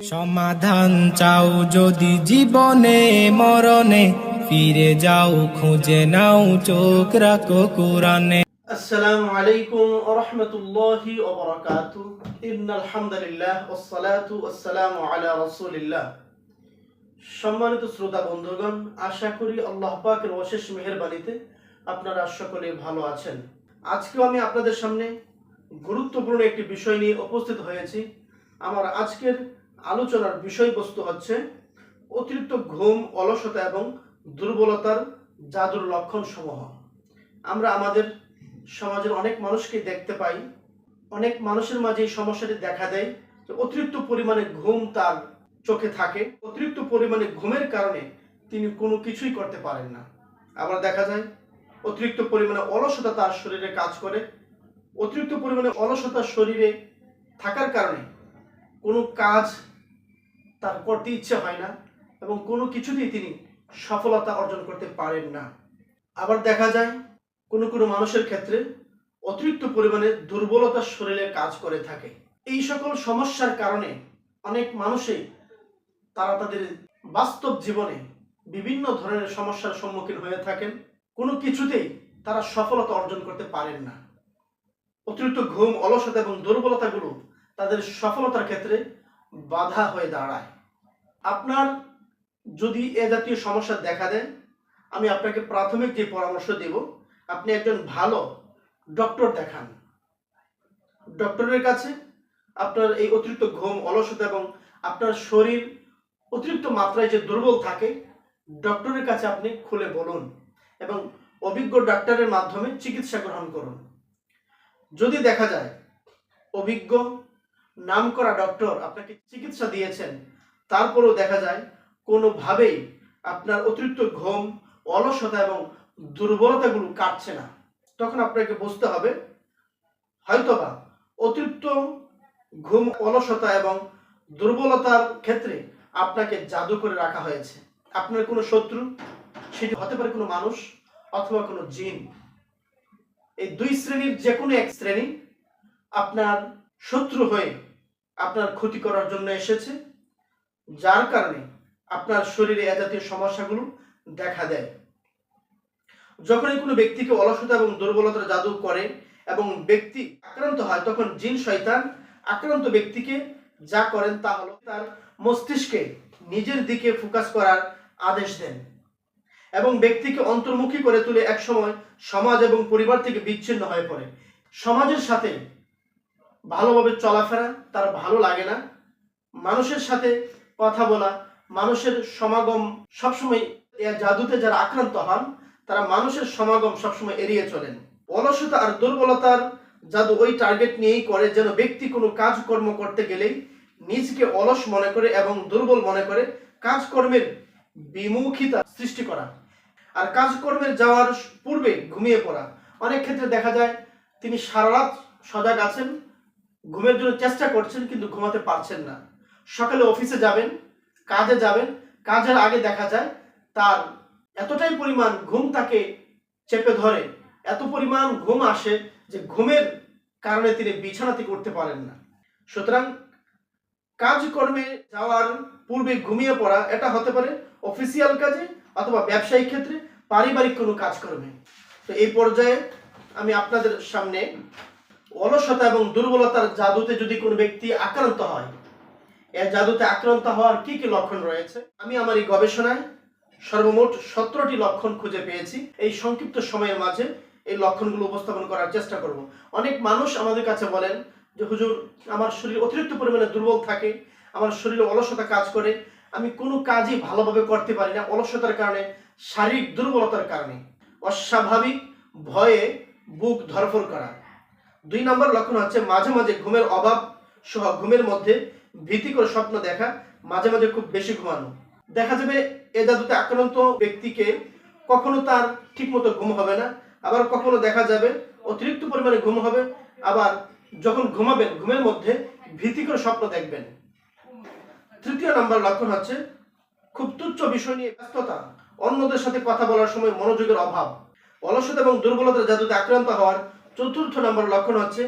সমাধান চাও যদি জীবনে, মরণে, ফিরে যাও, খুঁজে নাও, চোখ রাখো কোরআনে। শ্রোতা বন্ধুগণ, আশা করি আল্লাহ পাকের অশেষ মেহেরবানিতে আপনারা সকলে ভালো আছেন। আজকেও আমি আপনাদের সামনে গুরুত্বপূর্ণ একটি বিষয় নিয়ে উপস্থিত হয়েছি। আমার আজকের আলোচনার বিষয়বস্তু হচ্ছে অতিরিক্ত ঘুম, অলসতা এবং দুর্বলতার জাদুর লক্ষণ সমূহ আমরা আমাদের সমাজের অনেক মানুষকে দেখতে পাই, অনেক মানুষের মাঝে এই সমস্যাটি দেখা দেয় অতিরিক্ত পরিমাণে ঘুম তার চোখে থাকে। অতিরিক্ত পরিমাণে ঘুমের কারণে তিনি কোনো কিছুই করতে পারেন না। আবার দেখা যায়, অতিরিক্ত পরিমাণে অলসতা তার শরীরে কাজ করে। অতিরিক্ত পরিমাণে অলসতা শরীরে থাকার কারণে কোনো কাজ তার করতে ইচ্ছে হয় না এবং কোনো কিছুতেই তিনি সফলতা অর্জন করতে পারেন না। আবার দেখা যায়, কোনো কোনো মানুষের ক্ষেত্রে অতিরিক্ত পরিমাণে দুর্বলতা শরীরে কাজ করে থাকে। এই সকল সমস্যার কারণে অনেক মানুষই তারা তাদের বাস্তব জীবনে বিভিন্ন ধরনের সমস্যার সম্মুখীন হয়ে থাকেন। কোনো কিছুতেই তারা সফলতা অর্জন করতে পারেন না। অতিরিক্ত ঘুম, অলসতা এবং দুর্বলতাগুলো তাদের সফলতার ক্ষেত্রে বাধা হয়ে দাঁড়ায়। আপনার যদি এ জাতীয় সমস্যা দেখা দেয়, আমি আপনাকে প্রাথমিক যে পরামর্শ দেব, আপনি একজন ভালো ডক্টর দেখান। ডক্টরের কাছে আপনার এই অতিরিক্ত ঘুম, অলসতা এবং আপনার শরীর অতিরিক্ত মাত্রায় যে দুর্বল থাকে, ডক্টরের কাছে আপনি খুলে বলুন এবং অভিজ্ঞ ডাক্তারের মাধ্যমে চিকিৎসা গ্রহণ করুন। যদি দেখা যায় অভিজ্ঞ নামকরা ডক্টর আপনাকে চিকিৎসা দিয়েছেন তারপরেও দেখা যায় কোনোভাবেই আপনার অতিরিক্ত ঘুম, অলসতা এবং দুর্বলতাগুলো কাটছে না। তখন আপনাকে বুঝতে হবে, হয়তোবা অতিরিক্ত ঘুম, অলসতা এবং দুর্বলতার ক্ষেত্রে আপনাকে জাদু করে রাখা হয়েছে। আপনার কোনো শত্রু, সেটি হতে পারে কোনো মানুষ অথবা কোনো জিন। এই দুই শ্রেণির যে কোনো এক শ্রেণি আপনার শত্রু হয়ে আপনার ক্ষতি করার জন্য এসেছে। যার কারণে আপনার শরীরে এ জাতীয় সমস্যাগুলো দেখা দেয়। যখনই কোনো ব্যক্তিকে অলসতা এবং দুর্বলতার জাদু করে এবং ব্যক্তি আক্রান্ত হয়, তখন জিন শয়তান আক্রান্ত ব্যক্তিকে যা করেন তা হলো তার মস্তিষ্কে নিজের দিকে ফোকাস করার আদেশ দেন এবং ব্যক্তিকে অন্তর্মুখী করে তুলে একসময় সমাজ এবং পরিবার থেকে বিচ্ছিন্ন হয়ে পড়ে। সমাজের সাথে ভালোভাবে চলাফেরা তার ভালো লাগে না। মানুষের সাথে কথা বলা, মানুষের সমাগম সবসময় জাদুতে যারা আক্রান্ত হন, তারা মানুষের সমাগম সবসময় এড়িয়ে চলেন। অলসতা আর দুর্বলতার জাদু ওই টার্গেট নিয়েই করে যেন ব্যক্তি কোনো কাজকর্ম করতে গেলেই নিজকে অলস মনে করে এবং দুর্বল মনে করে কাজকর্মের বিমুখিতা সৃষ্টি করা আর কাজকর্মের যাওয়ার পূর্বে ঘুমিয়ে পড়া। অনেক ক্ষেত্রে দেখা যায় তিনি সারা রাত সজাগ আছেন, ঘুমের জন্য চেষ্টা করছেন কিন্তু ঘুমাতে পারছেন না। সকালে অফিসে যাবেন, কাজে যাবেন, কাজের আগে দেখা যায় তার এতটাই পরিমাণ ঘুম তাকে চেপে ধরে, এত পরিমাণ ঘুম আসে যে ঘুমের কারণে তিনি বিছানাতে করতে পারেন না। সুতরাং কাজকর্মে যাওয়ার পূর্বে ঘুমিয়ে পড়া, এটা হতে পারে অফিসিয়াল কাজে অথবা ব্যবসায়িক ক্ষেত্রে, পারিবারিক কোনো কাজকর্মে। তো এই পর্যায়ে আমি আপনাদের সামনে অলসতা এবং দুর্বলতার জাদুতে যদি কোনো ব্যক্তি আক্রান্ত হয় এর জাদুতে আক্রান্ত হওয়ার কি কি লক্ষণ রয়েছে? আমি আমার এই গবেষণায় সর্বমোট সতেরোটি লক্ষণ খুঁজে পেয়েছি। এই সংক্ষিপ্ত সময়ের মাঝে এই লক্ষণগুলো উপস্থাপন করার চেষ্টা করব। অনেক মানুষ আমাদের কাছে বলেন যে, হুজুর, আমার শরীর অতিরিক্ত পরিমাণে দুর্বল থাকে, আমার শরীরে অলসতা কাজ করে, আমি কোনো কাজই ভালোভাবে করতে পারি না, অলসতার কারণে, শারীরিক দুর্বলতার কারণে। অস্বাভাবিক ভয়ে বুক ধরফর করা। দুই নম্বর লক্ষণ হচ্ছে মাঝে মাঝে ঘুমের অভাব সহ ঘুমের মধ্যে ভীতিকর স্বপ্ন দেখা, মাঝে মাঝে খুব বেশি ঘুমানো। দেখা যাবে এ জাদুতে আক্রান্ত ব্যক্তিকে কখনো তার ঠিকমতো ঘুম হবে না, আবার কখনো দেখা যাবে অতিরিক্ত পরিমাণে ঘুম হবে, আবার যখন ঘুমাবেন, ঘুমের মধ্যে ভীতিকর স্বপ্ন দেখবেন। তৃতীয় নম্বর লক্ষণ হচ্ছে খুব তুচ্ছ বিষয় নিয়ে ব্যস্ততা, অন্যদের সাথে কথা বলার সময় মনোযোগের অভাব। অলসতা এবং দুর্বলতার জাদুতে আক্রান্ত হওয়ার চতুর্থ নম্বর লক্ষণ হচ্ছে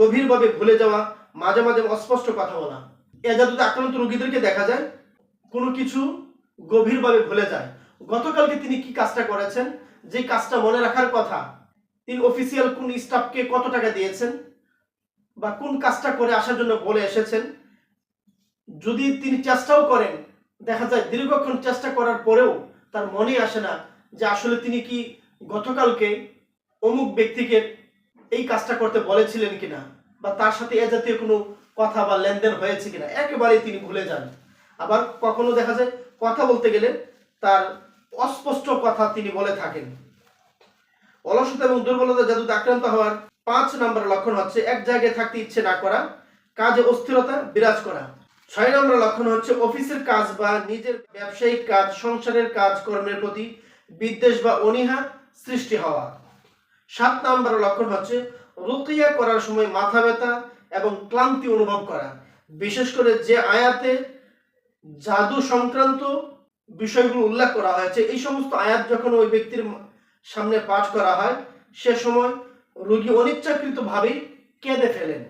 গভীরভাবে ভুলে যাওয়া, মাঝে মাঝে অস্পষ্ট কথা বলা। এ আক্রান্ত রোগীদেরকে দেখা যায়, কোনো কিছু গভীরভাবে ভুলে যায়। গতকালকে তিনি কি কাজটা করেছেন? যে কাজটা মনে রাখার কথা, তিনি অফিসিয়াল কোন স্টাফকে কত টাকা দিয়েছেন বা কোন কাজটা করে আসার জন্য বলে এসেছেন? যদি তিনি চেষ্টাও করেন, দেখা যায় দীর্ঘক্ষণ চেষ্টা করার পরেও তার মনে আসে না যে আসলে তিনি কি গতকালকে অমুক ব্যক্তিকে এই কাজটা করতে বলেছিলেন কিনা। বা তার সাথে এ জাতীয় কোনো কথা বা লেনদেন হয়েছে কিনা, একেবারেই তিনি ভুলে যান। আবার কখনো দেখা যায়, কথা বলতে গেলে তার অস্পষ্ট কথা তিনি বলে থাকেন। অলসতা এবং দুর্বলতা জাদুতে আক্রান্ত হওয়ার পাঁচ নম্বর লক্ষণ হচ্ছে এক জায়গায় থাকতে ইচ্ছে না করা, কাজে অস্থিরতা বিরাজ করা। ছয় নম্বর লক্ষণ হচ্ছে অফিসের কাজ বা নিজের ব্যবসায়িক কাজ, সংসারের কাজ, কর্মের প্রতি বিদ্বেষ বা অনীহা সৃষ্টি হওয়া। সাত নম্বর লক্ষণ হচ্ছে রুকিয়া করার সময় মাথা ব্যথা এবং ক্লান্তি অনুভব করা। বিশেষ করে যে আয়াতে জাদু সংক্রান্ত বিষয়গুলো উল্লেখ করা হয়েছে, এই সমস্ত আয়াত যখন ওই ব্যক্তির সামনে পাঠ করা হয়, সে সময় রোগী অনিচ্ছাকৃতভাবেই কেঁদে ফেলেন।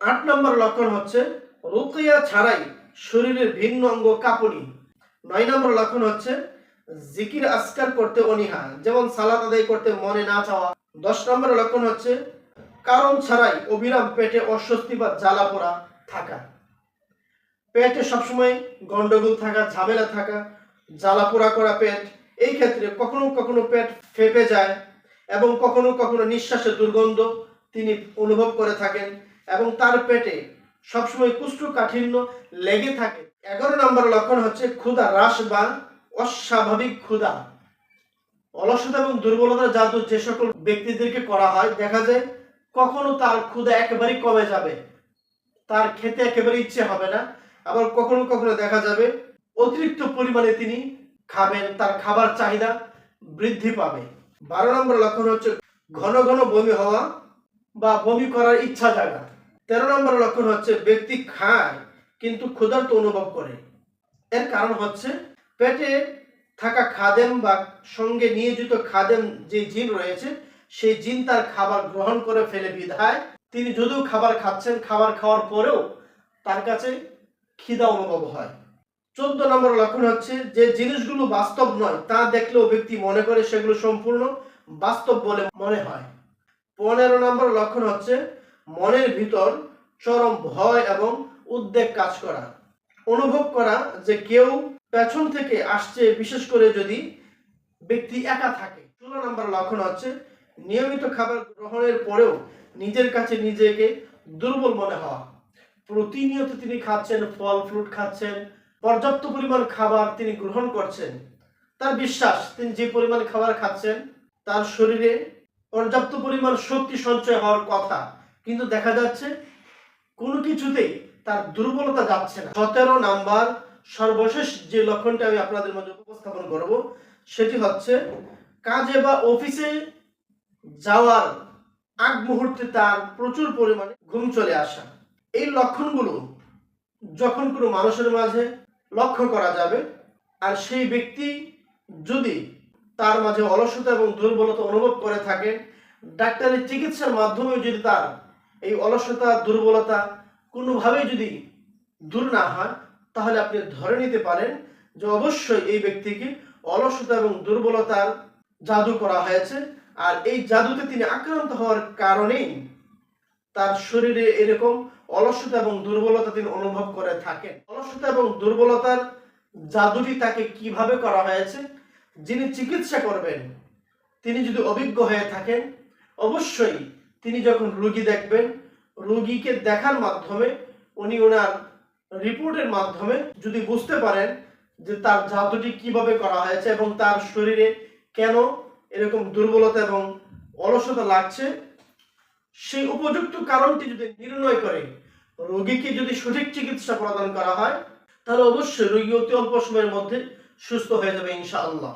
আট নম্বর লক্ষণ হচ্ছে, রুকিয়া ছাড়াই শরীরের ভিন্ন অঙ্গ কাঁপুনি। নয় নম্বর লক্ষণ হচ্ছে, জিকির আসকার করতে অনীহা, যেমন সালাত আদায় করতে মনে না চাওয়া। দশ নম্বর লক্ষণ হচ্ছে কারণ ছাড়াই অবিরাম পেটে অস্বস্তি বা জ্বালা পোড়া থাকা। পেটে সবসময় গন্ডগোল থাকা, ঝামেলা থাকা, জ্বালা পোড়া করা পেট, এই ক্ষেত্রে কখনো কখনো পেট ফেপে যায় এবং কখনো কখনো নিঃশ্বাসের দুর্গন্ধ তিনি অনুভব করে থাকেন এবং তার পেটে সবসময় কুষ্ঠকাঠিন্য লেগে থাকে। এগারো নম্বর লক্ষণ হচ্ছে ক্ষুধা হ্রাস বা অস্বাভাবিক ক্ষুধা। অলসতা এবং দুর্বলতা জাদু যে সকল ব্যক্তিদেরকে করা হয়, দেখা যায় কখনো তার ক্ষুধা একেবারেই কমে যাবে। তার খেতে একেবারে ইচ্ছে হবে না। আবার কখনো কখনো দেখা যাবে অতিরিক্ত পরিমাণে তিনি খাবেন, তার খাবার চাহিদা বৃদ্ধি পাবে। বারো নম্বর লক্ষণ হচ্ছে ঘন ঘন বমি হওয়া বা বমি করার ইচ্ছা জাগা। তেরো নম্বর লক্ষণ হচ্ছে ব্যক্তি খায়, কিন্তু ক্ষুধার্ত অনুভব করে। এর কারণ হচ্ছে পেটে থাকা খাদেম বা সঙ্গে নিয়োজিত খাদেম যে জিন রয়েছে সেই জিন তার খাবার গ্রহণ করে ফেলে বিধায় তিনি যদিও খাবার খাচ্ছেন, খাবার খাওয়ার পরেও তার কাছে খিদা অনুভব হয়। চোদ্দ নম্বর লক্ষণ হচ্ছে যে জিনিসগুলো বাস্তব নয়, তা দেখলেও ব্যক্তি মনে করে সেগুলো সম্পূর্ণ বাস্তব বলে মনে হয়। পনেরো নম্বর লক্ষণ হচ্ছে মনের ভিতর চরম ভয় এবং উদ্বেগ কাজ করা। অনুভব করা যে কেউ পেছন থেকে আসছে, বিশেষ করে যদি ব্যক্তি একা থাকে। ষোলো নম্বর লক্ষণ হচ্ছে নিয়মিত খাবার গ্রহণের পরেও নিজের কাছে নিজেকে দুর্বল মনে হওয়া। প্রতিনিয়ত তিনি খাচ্ছেন, ফল, ফ্রুট খাচ্ছেন, পর্যাপ্ত পরিমাণ খাবার তিনি গ্রহণ করছেন। তার বিশ্বাস, তিনি যে পরিমাণ খাবার খাচ্ছেন, তার শরীরে পর্যাপ্ত পরিমাণ শক্তি সঞ্চয় হওয়ার কথা। কিন্তু দেখা যাচ্ছে, কোনো কিছুতেই তার দুর্বলতা যাচ্ছে না। সতেরো নাম্বার সর্বশেষ যে লক্ষণটা আমি আপনাদের মধ্যে উপস্থাপন করব, সেটি হচ্ছে, কাজে বা অফিসে যাওয়ার আগ মুহূর্তে তার প্রচুর পরিমাণে ঘুম চলে আসা। এই লক্ষণগুলো যখন কোনো মানুষের মাঝে লক্ষ্য করা যাবে, আর সেই ব্যক্তি যদি তার মাঝে অলসতা এবং দুর্বলতা অনুভব করে থাকে, ডাক্তারের চিকিৎসার মাধ্যমে যদি তার এই অলসতা, দুর্বলতা কোনোভাবেই যদি দূর না হয়, তাহলে আপনি ধরে নিতে পারেন যে অবশ্যই এই ব্যক্তিকে অলসতা এবং দুর্বলতার জাদু করা হয়েছে। আর এই জাদুতে তিনি আক্রান্ত হওয়ার কারণেই তার শরীরে এরকম অলসতা এবং দুর্বলতা তিনি অনুভব করে থাকেন। অলসতা এবং দুর্বলতার জাদুটি তাকে কীভাবে করা হয়েছে? যিনি চিকিৎসা করবেন, তিনি যদি অভিজ্ঞ হয়ে থাকেন, অবশ্যই তিনি যখন রুগী দেখবেন, রুগীকে দেখার মাধ্যমে, উনি ওনার রিপোর্টের মাধ্যমে যদি বুঝতে পারেন যে তার জাদুটি কীভাবে করা হয়েছে এবং তার শরীরে কেন এরকম দুর্বলতা এবং অলসতা লাগছে, সেই উপযুক্ত কারণটি যদি নির্ণয় করে, রোগীকে যদি সঠিক চিকিৎসা প্রদান করা হয়, তাহলে অবশ্যই রোগী অতি অল্প সময়ের মধ্যে সুস্থ হয়ে যাবে ইনশাআল্লাহ।